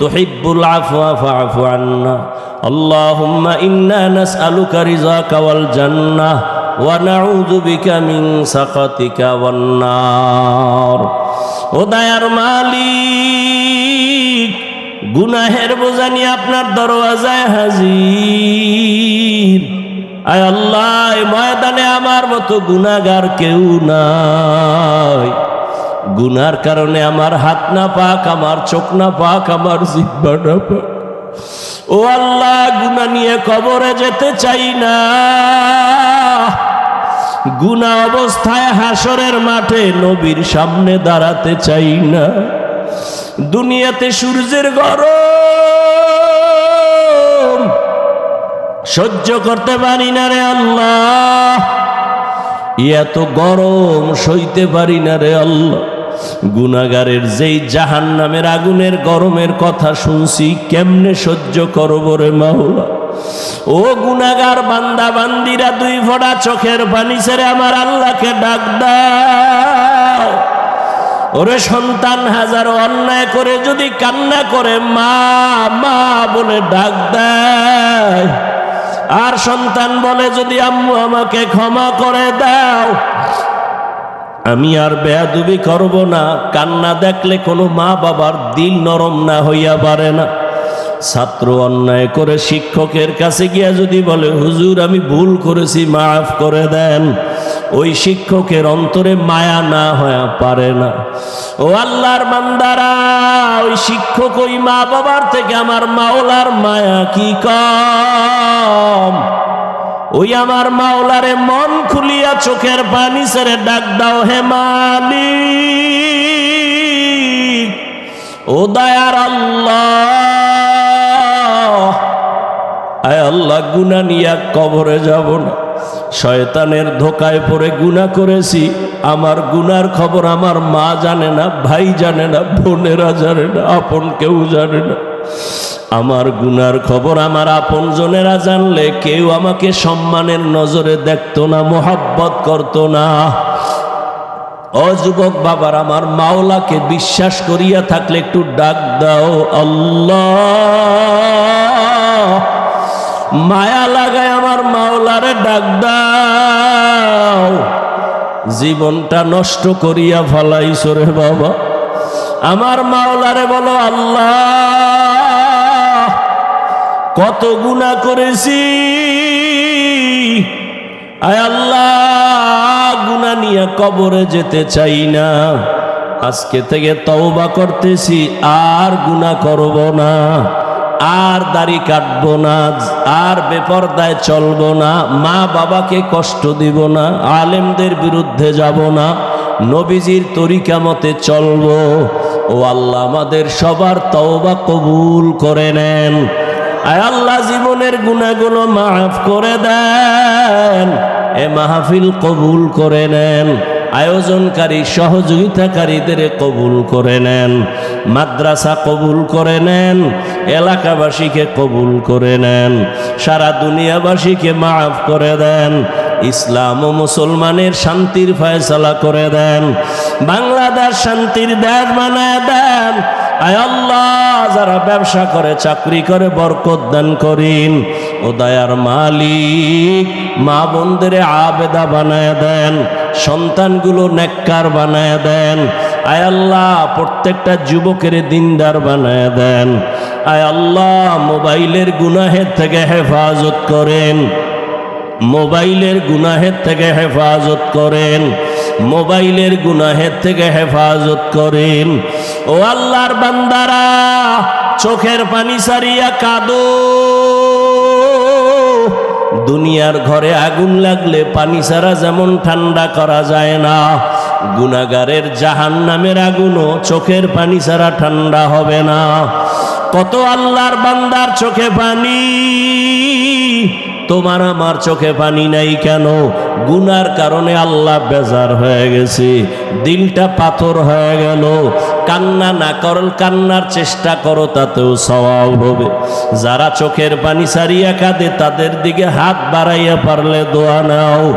তুহিব্বুল আফওয়া ফাফু আন্না। আল্লাহুম্মা ইন্না নাসআলুকা রিযাকা ওয়াল জান্নাহ ওয়া নাউযু বিকা মিন সাকাতিকা ওয়ান নার। ও দয়ার মালিক, গুনাহের বোঝা নিয়ে আপনার দরওয়াজায় হাজির। আয় আল্লাহ ময়দানে আমার মতো গুনাগার কেউ নাই। গুনার কারণে আমার হাত না পাক, আমার চোখ না পাক, আমার জিব্বা না পাক। ও আল্লাহ গুনা নিয়ে কবরে যেতে চাই না। গুনা অবস্থায় হাসরের মাঠে নবীর সামনে দাঁড়াতে চাই না। দুনিয়াতে সূর্যের গরম, সহ্য করতে পারি না রে আল্লাহ। এত গরম সইতে পারি না রে আল্লাহ। গুনাগারের যেই জাহান নামের আগুনের গরমের কথা শুনছি, কেমনে সহ্য করব রে মাওলা? ও গুনাগার বান্দা, বান্দিরা, দুই ফোঁটা চোখের পানি ছেড়ে আমার আল্লাহকে ডাক দাও। ওরে সন্তান, হাজারো অন্যায় করে যদি কান্না করে, মা মা বলে ডাক দেয়। আর সন্তান বলে যদি আম্মু আমাকে ক্ষমা করে দাও আমি আর বেয়াদুবি করব না, কান্না দেখলে কোনো মা বাবার দিল নরম না হইয়া পারে না। ছাত্র অন্যায় করে শিক্ষকের কাছে গিয়া যদি বলে, হুজুর, আমি ভুল করেছি, মাফ করে দেন। ওই শিক্ষকের অন্তরে মায়া না হয়ে পারে না। ও আল্লাহর বান্দারা, ওই শিক্ষক ওই মা বাবার থেকে আমার মাওলার মায়া কি কম? ওই আমার মাওলারে মন খুলিয়া চোখের পানি সেরে ডাক দাও হে মালিক। ও দয়ার আল্লাহ। আয় আল্লাহ গুনা নিয়া কবরে যাব না। শয়তানের ধোকায় পড়ে গুণা করেছি। আমার গুনার খবর আমার মা জানে না, ভাই জানে না, বোনেরা জানে না, আপন কেউ জানে না। আমার গুনার খবর আমার আপন জনেরা জানলে কেউ আমাকে সম্মানের নজরে দেখতো না, মোহাব্বত করতো না। ও যুবক বাবার, আমার মাওলাকে বিশ্বাস করিয়া থাকলে একটু ডাক দাও, আল্লাহ। মায়া লাগায় আমার মাওলারে ডাক দাও। জীবনটা নষ্ট করিয়া ফলাইছো রে বাবা। আমার মাওলারে বলো, আল্লাহ। কত গুণা করেছি? আয় আল্লাহ গুণা নিয়ে কবরে যেতে চাই না। আজকে থেকে তওবা করতেছি, আর গুণা করব না। আর দাড়ি কাটব না, আর বেপরদায় চলবো না। মা বাবাকে কষ্ট দিব না, আলেমদের বিরুদ্ধে যাব না। নবীজির তরিকা মতে চলবো। ও আল্লাহ, আমাদের সবার তওবা কবুল করে নেন। আয় আল্লাহ, জীবনের গুণাগুলো মাফ করে দেন। এ মাহফিল কবুল করে নেন। আয়োজনকারী, সহযোগিতাকারীদের কবুল করে নেন। মাদ্রাসা কবুল করে নেন। এলাকাবাসীকে কবুল করে নেন। সারা দুনিয়াবাসীকে মাফ করে দেন। ইসলাম ও মুসলমানের শান্তির ফয়সালা করে দেন। বাংলাদেশ শান্তির দেশ বানায় দেন। আয় আল্লাহ, যারা ব্যবসা করে, চাকরি করে, বরকত দান করিন। ও দয়ার মালিক, মা বোনদের আবেদা বানায় দেন, সন্তানগুলো নেককার বানায় দেন। আয় আল্লাহ, প্রত্যেকটা যুবকের দিনদার বানায় দেন। আয় আল্লাহ, মোবাইলের গুনাহের থেকে হেফাজত করেন। মোবাইলের গুনাহের থেকে হেফাজত করেন। মোবাইলের গুনাহের থেকে হেফাজত করেন। ও আল্লাহর বান্দারা, চোখের পানি সারিয়া কাদো। দুনিয়ার ঘরে আগুন লাগলে পানি ছাড়া যেমন ঠান্ডা করা যায় না গুনাগারের জাহান নামের আগুনও চোখের পানি ছাড়া ঠান্ডা হবে না। কত আল্লাহর বান্দার চোখে পানি। তোমার আমার চোখে পানি নাই কেন? গুনার কারণে আল্লাহ বেজার হয়ে গেছে। দিলটা পাথর হয়ে গেল। কান্না না করল, কান্নার চেষ্টা করো, তাতেও স্বভাব হবে। যারা চোখের পানি সারিয়া কাঁদে, তাদের দিকে হাত বাড়াইয়া পারলে দোয়া নাও।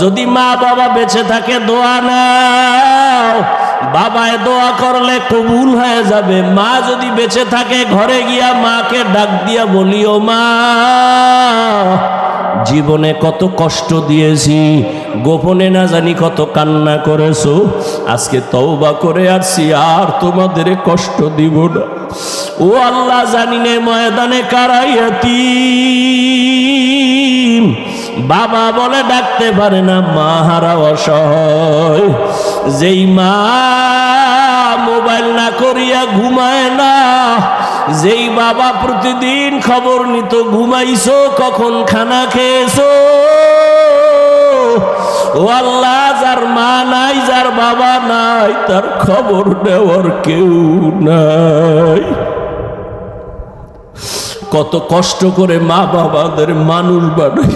যদি মা বাবা বেঁচে থাকে, দোয়া নাও। বাবায় দোয়া করলে কবুল হয়ে যাবে। মা যদি বেঁচে থাকে, ঘরে গিয়া মাকে ডাক দিয়া বলিও, মা, জীবনে কত কষ্ট দিয়েছি। গোপনে না জানি কত কান্না করেছ। আজকে তওবা করে আসছি, আর তোমাদের কষ্ট দিব না। ও আল্লাহ জানি নে ময়দানে কারাইয়াতি বাবা বলে ডাকতে পারে না, মা হারা অসহায়। যেই মা মোবাইল না করিয়া ঘুমায় না, যেই বাবা প্রতিদিন খবর নিত, ঘুমাইছো কখন খানা খেয়েছো? ও আল্লাহ, যার মা নাই, যার বাবা নাই, তার খবর নেওয়ার কেউ নাই। কত কষ্ট করে মা বাবাদের মানুষ বানাই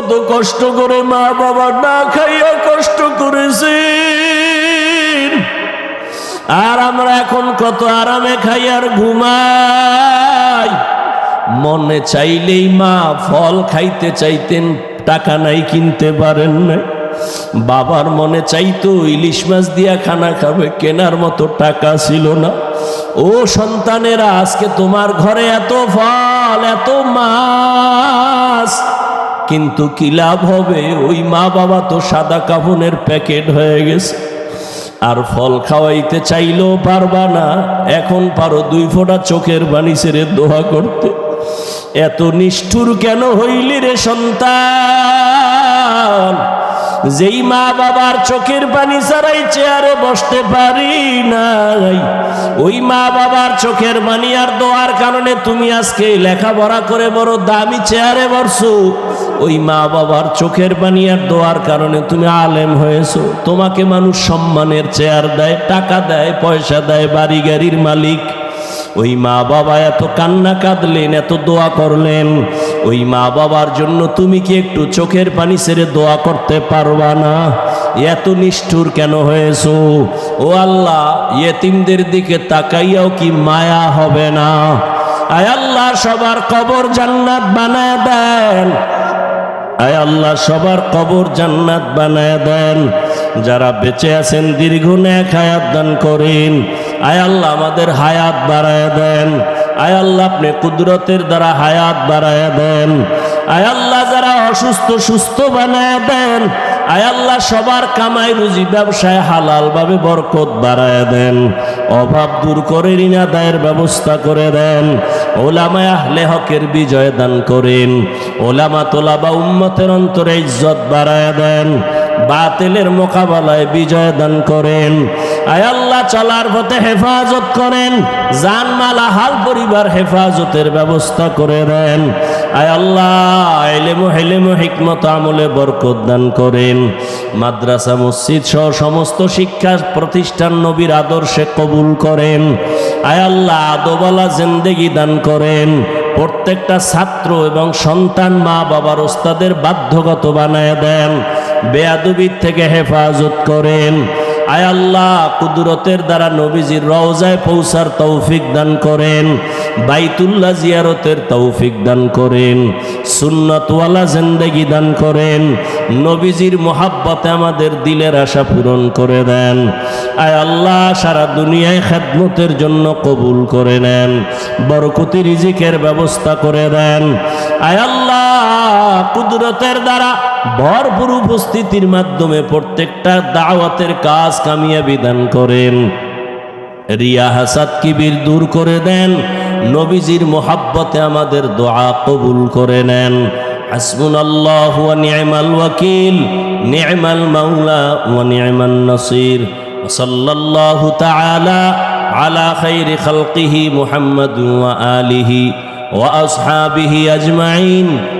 কত কষ্ট করে মা বাবা না খাইয়া কষ্ট করেছে আর আমরা এখন কত আরামে খাই আর ঘুমাই। মনে চাইলেই মা ফল খাইতে চাইতেন, টাকা নাই কিনতে পারেন নাই। বাবার মনে চাইতো ইলিশ মাছ দিয়া খানা খাবে, কেনার মতো টাকা ছিল না। ও সন্তানেরা, আজকে তোমার ঘরে এত ফল, এত মাছ। কিন্তু কি লাভ হবে? ওই মা বাবা তো সাদা কাফনের প্যাকেট হয়ে গেছে। আর ফল খাওয়াইতে চাইলেও পারবা না। এখন পারো দুই ফোঁটা চোখের বাণী ছেড়ে দোহা করতে। এত নিষ্ঠুর কেন হইলি রে সন্তান? যেই মা বাবার চোখের পানি ছাড়াই চেয়ারে বসতে পারি নাই, ওই মা বাবার চোখের পানি আর দোয়ার কারণে তুমি আজকে লেখাপড়া করে বড় দামি চেয়ারে বসছো। ওই মা বাবার চোখের পানি আর দোয়ার কারণে তুমি আলেম হয়েছো। তোমাকে মানুষ সম্মানের চেয়ার দেয়, টাকা দেয়, পয়সা দেয়, বাড়ি গাড়ির মালিক। ওই মা বাবা এত কান্না কাঁদলেন, এত দোয়া করলেন ওই মা বাবার জন্য তুমি কি একটু চোখের পানি ছেড়ে দোয়া করতে পারবা না? এত নিষ্ঠুর কেন হয়েছো? ও আল্লাহ, ইয়েতিমদের দিকে তাকাইয়াও কি মায়া হবে না? আয় আল্লাহ, সবার কবর জান্নাত বানায় দেন। আয় আল্লাহ, সবার কবর জান্নাত বানায় দেন। যারা বেঁচে আছেন, দীর্ঘ ন্যাক হায়াত দান করেন। আয় আল্লাহ, আমাদের হায়াত বাড়ায় দেন। আয় আল্লাহ, আপনি কুদরতের দ্বারা হায়াত বাড়ায় দেন। আয় আল্লাহ, যারা অসুস্থ, সুস্থ বানায় দেন। আয় আল্লাহ, সবার কামাই, রুজি, ব্যবসায় হালাল ভাবে বরকত বাড়ায় দেন। অভাব দূর করে ঋণ আদায়ের ব্যবস্থা করে দেন। ওলামায় আহলে হকের বিজয় দান করেন। ওলামা তোলা বা উম্মতের অন্তরে ইজ্জত বাড়ায় দেন। বাতিলের মোকাবেলায় বিজয় দান করেন। আয় আল্লাহ, চলার পথে হেফাজত করেন। জানমালা হাল পরিবার হেফাজতের ব্যবস্থা করে দেন। আয় আল্লাহ, এলেমো হেলেমো হিকমত আমলে বরকত দান করেন। মাদ্রাসা, মসজিদ সহ সমস্ত শিক্ষা প্রতিষ্ঠান নবীর আদর্শে কবুল করেন। আয় আল্লাহ আদোবালা জিন্দেগি দান করেন। প্রত্যেকটা ছাত্র এবং সন্তান মা বাবার ওস্তাদের বাধ্যগত বানায় দেন। বেয়াদুবির থেকে হেফাজত করেন। আয় আল্লাহ, কুদরতের দ্বারা নবীজির রওজায় পৌঁছার তৌফিক দান করেন, বাইতুল্লাহ জিয়ারতের তৌফিক দান করেন, সুন্নতওয়ালা জিন্দেগি দান করেন, নবীজির মোহাব্বতে আমাদের দিলের আশা পূরণ করে দেন। আয় আল্লাহ, সারা দুনিয়ায় খেদমতের জন্য কবুল করে নেন, বরকতি রিজিকের ব্যবস্থা করে দেন। আয় আল্লাহ, কুদরতের দ্বারা ভরপুর উপস্থিতির মাধ্যমে প্রত্যেকটা দাওয়াতের কাজ কামিয়াবি দান করেন। রিয়া হাসাদ কিবির দূর করে দেন। নবীজির মোহাব্বতে আমাদের দোয়া কবুল করে নেন। হাসবুন আল্লাহ ওয়া নি'মাল ওয়াকিল নি'মাল মাওলা ওয়া নি'মান নাসির। সাল্লাল্লাহু তাআলা আলা খাইরি খালকিহি মুহাম্মদ ওয়া আলিহি ওয়া আসহাবিহি আজমাইন।